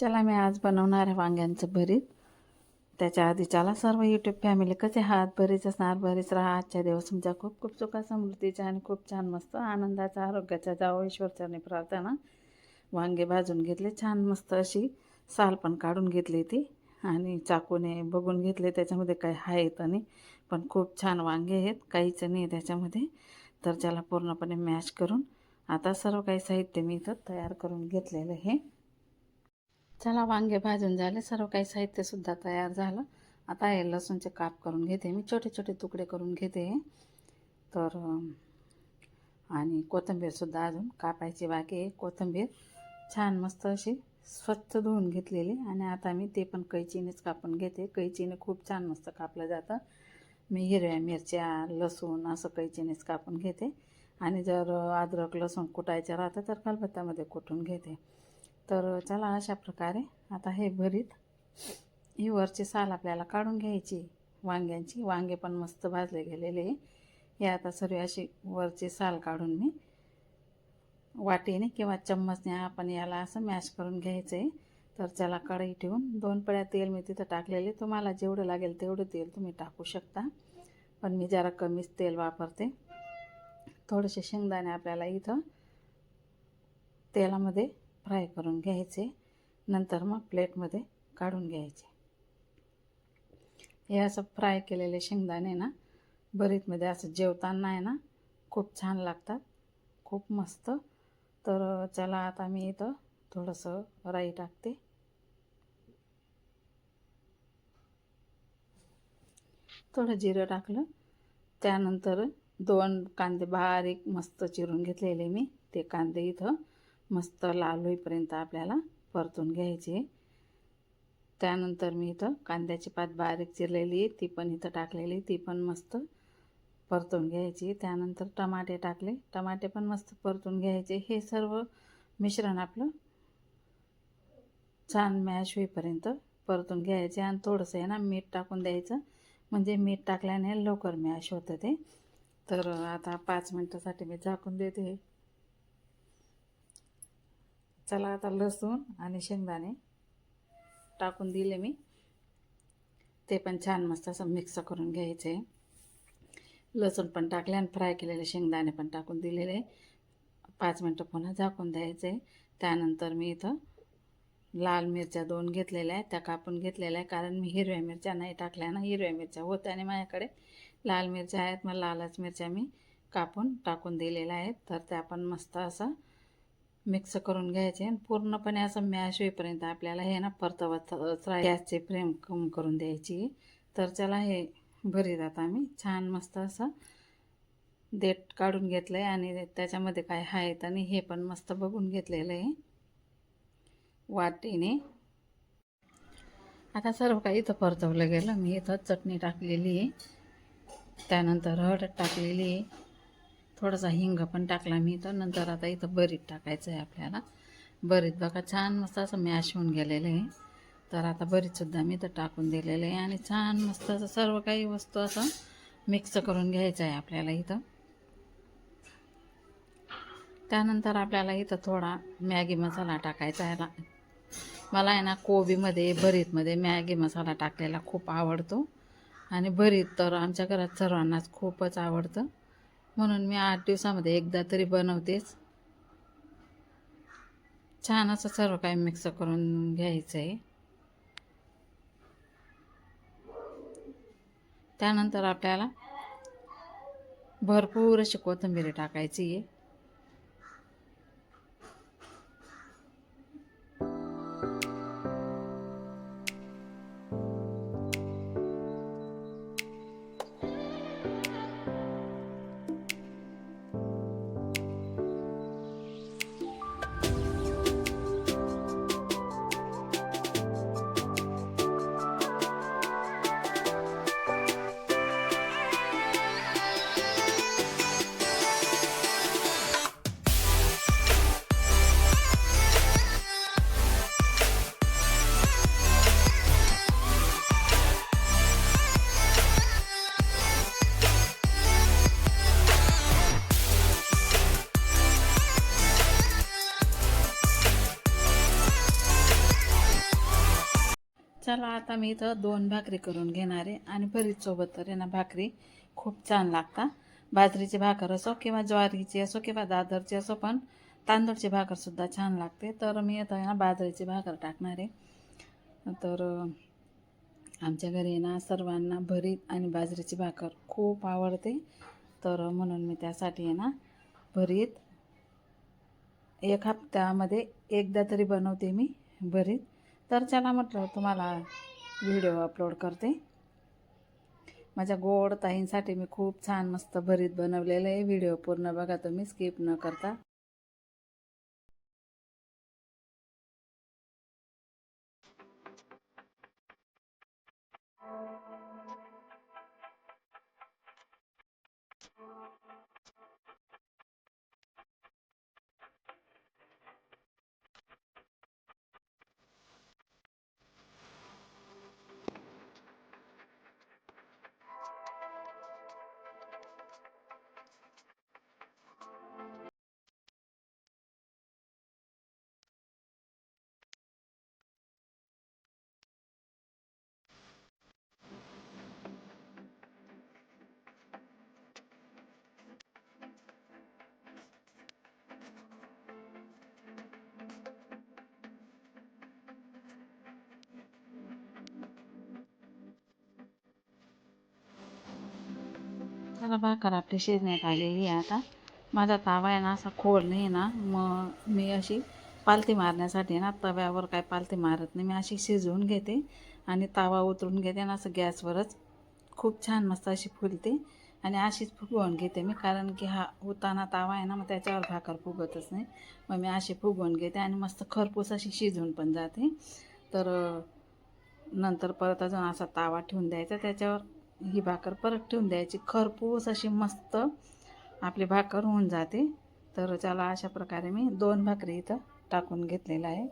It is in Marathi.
चला मी आज बनवणार आहे वांग्यांचं भरीत त्याच्या आधी चला सर्व यूट्यूब फॅमिली कसे आहात? बरीच असणार बरीच राहा. आजच्या दिवस तुमच्या खूप खूप सुखा समृद्धीच्या आणि खूप छान मस्त आनंदाचा आरोग्याच्या जावं ईश्वरच्याने प्रार्थना. वांगे भाजून घेतले छान मस्त अशी साल पण काढून घेतली ती आणि चाकूने बघून घेतले त्याच्यामध्ये काही आहेत आणि पण खूप छान वांगे आहेत काहीच नाही त्याच्यामध्ये. तर त्याला पूर्णपणे मॅश करून आता सर्व काही साहित्य मी इथं तयार करून घेतलेलं आहे. चला वांगे भाजून झाले. सर्व काही साहित्यसुद्धा तयार झालं. आता हे लसूणचे काप करून घेते मी. छोटे छोटे तुकडे करून घेते. तर आणि कोथिंबीरसुद्धा अजून कापायची बाकी आहे. कोथिंबीर छान मस्त अशी स्वच्छ धुवून घेतलेली. आणि आता मी ते पण कैचीनेच कापून घेते. कैचीने खूप छान मस्त कापलं जातं. मी हिरव्या मिरच्या लसूण असं कैचीनेच कापून घेते. आणि जर अद्रक लसूण कुटायचं राहतं तर खलबत्त्यामध्ये कुटून घेते. तर चला अशा प्रकारे आता हे भरीत ही वरची साल आपल्याला काढून घ्यायची. वांग्यांची. वांगे पण मस्त भाजले गेलेले. आहे. हे आता सर्व अशी वरची साल काढून मी वाटीने किंवा चम्मचने आपण याला असं मॅश करून घ्यायचं आहे तर त्याला कढई ठेवून दोन पळ्या तेल मी तिथं टाकलेले. तुम्हाला जेवढं लागेल तेवढं तेल तुम्ही टाकू शकता. पण मी जरा कमीच तेल वापरते. थोडेसे शेंगदाणे आपल्याला इथं तेलामध्ये फ्राय करून घ्यायचे. नंतर मग प्लेटमध्ये काढून घ्यायचे. हे असं फ्राय केलेले शेंगदाणे ना भरीतमध्ये असं जेवताना आहे ना खूप छान लागतात. खूप मस्त. तर चला आता मी इथं थोडंसं राई टाकते. थोडं जिरं टाकलं. त्यानंतर दोन कांदे बारीक मस्त चिरून घेतलेले मी. ते कांदे इथं मस्त लाल होईपर्यंत आपल्याला परतून घ्यायचे. त्यानंतर मी इथं कांद्याची पात बारीक चिरलेली आहे ती पण इथं टाकलेली ती पण मस्त परतून घ्यायची. त्यानंतर टमाटे टाकले. टमाटे पण मस्त परतून घ्यायचे. हे सर्व मिश्रण आपलं छान मॅश होईपर्यंत परतून घ्यायचे आणि थोडंसं आहे ना मीठ टाकून द्यायचं. म्हणजे मीठ टाकल्याने लवकर मॅश होतं ते. तर आता पाच मिनटासाठी मी झाकून देते. चला आता लसूण आणि शेंगदाणे टाकून दिले मी. ते पण छान मस्त असं मिक्स करून घ्यायचे. लसूण पण टाकले आणि फ्राय केलेले शेंगदाणे पण टाकून दिलेले. पाच मिनटं पुन्हा झाकून द्यायचे. त्यानंतर मी इथं लाल मिरच्या दोन घेतलेल्या आहेत. त्या कापून घेतलेल्या आहे कारण मी हिरव्या मिरच्या नाही टाकल्या ना. हिरव्या मिरच्या होत्या आणि माझ्याकडे लाल मिरच्या आहेत. मग लालच मिरच्या मी कापून टाकून दिलेल्या आहेत. तर त्या पण मस्त असं मिक्स करून घ्यायचे आणि पूर्णपणे असं मॅश होईपर्यंत आपल्याला हे ना परतवत गॅसचे फ्रेम कम करून द्यायची. तर त्याला हे भरीत आता आम्ही. छान मस्त असं देठ काढून घेतलं आहे आणि त्याच्यामध्ये काय आहेत आणि हे पण मस्त बघून घेतलेलं आहे. वाटीने. आता सर्व काही इथं परतवलं गेलं. मी इथं चटणी टाकलेली आहे. त्यानंतर हळद टाकलेली आहे. थोडासा हिंग पण टाकला मी इथं. नंतर आता इथं भरीत टाकायचं आहे आपल्याला. भरीत बघा छान मस्त असं मॅश होऊन गेलेलं आहे. तर आता भरीतसुद्धा मी इथं टाकून दिलेलं आहे. आणि छान मस्त असं सर्व काही वस्तू असं मिक्स करून घ्यायचं आहे आपल्याला इथं. त्यानंतर आपल्याला इथं थोडा मॅगी मसाला टाकायचा आहे. मला आहे ना कोबीमध्ये भरीतमध्ये मॅगी मसाला टाकलेला खूप आवडतो. आणि भरीत तर आमच्या घरात सर्वांनाच खूपच आवडतं. म्हणून मी आठ दिवसामध्ये एकदा तरी बनवतेच. छान असं सर्व काही मिक्स करून घ्यायचं आहे त्यानंतर आपल्याला भरपूर अशी कोथिंबीर टाकायची आहे. चला आता मी इथं दोन भाकरी करून घेणार आहे. आणि भरीतसोबत तर आहे ना भाकरी. खूप छान लागता. बाजरीची भाकर असो किंवा ज्वारीची असो किंवा दादरची असो पण तांदूळची भाकरसुद्धा छान लागते. तर मी आता आहे ना बाजरीची भाकर टाकणार आहे. तर आमच्या घरी ना सर्वांना भरीत आणि बाजरीची भाकर खूप आवडते. तर म्हणून मी त्यासाठी आहे ना भरीत. एक हप्त्यामध्ये एकदा तरी बनवते मी भरीत. तर चला म्हटलं तुम्हाला व्हिडिओ अपलोड करते. माझ्या गोड ताईंसाठी मी खूप छान मस्त भरीत बनवलेलं आहे. व्हिडिओ पूर्ण बघा तुम्ही स्किप न करता. चला भाकर आपली शिजण्यात आलेली आहे आता. माझा तावा आहे ना असा खोल नाही ना मग मी अशी पालथी मारण्यासाठी ना तव्यावर काय पालथी मारत नाही. मी अशी शिजवून घेते आणि तावा उतरून घेते आणि असं गॅसवरच खूप छान मस्त अशी फुलते आणि अशीच फुगवून घेते मी कारण की हा होताना तावा आहे ना मग त्याच्यावर भाकर फुगतच नाही. मग मी अशी फुगवून घेते आणि मस्त खरपूस अशी शिजून पण जाते. तर नंतर परत अजून असा तावा ठेवून द्यायचा त्याच्यावर ही भाकर परत ठेवून द्यायची. खरपूस अशी मस्त आपली भाकर होऊन जाते. तर त्याला अशा प्रकारे मी दोन भाकरी इथं टाकून घेतलेलं आहे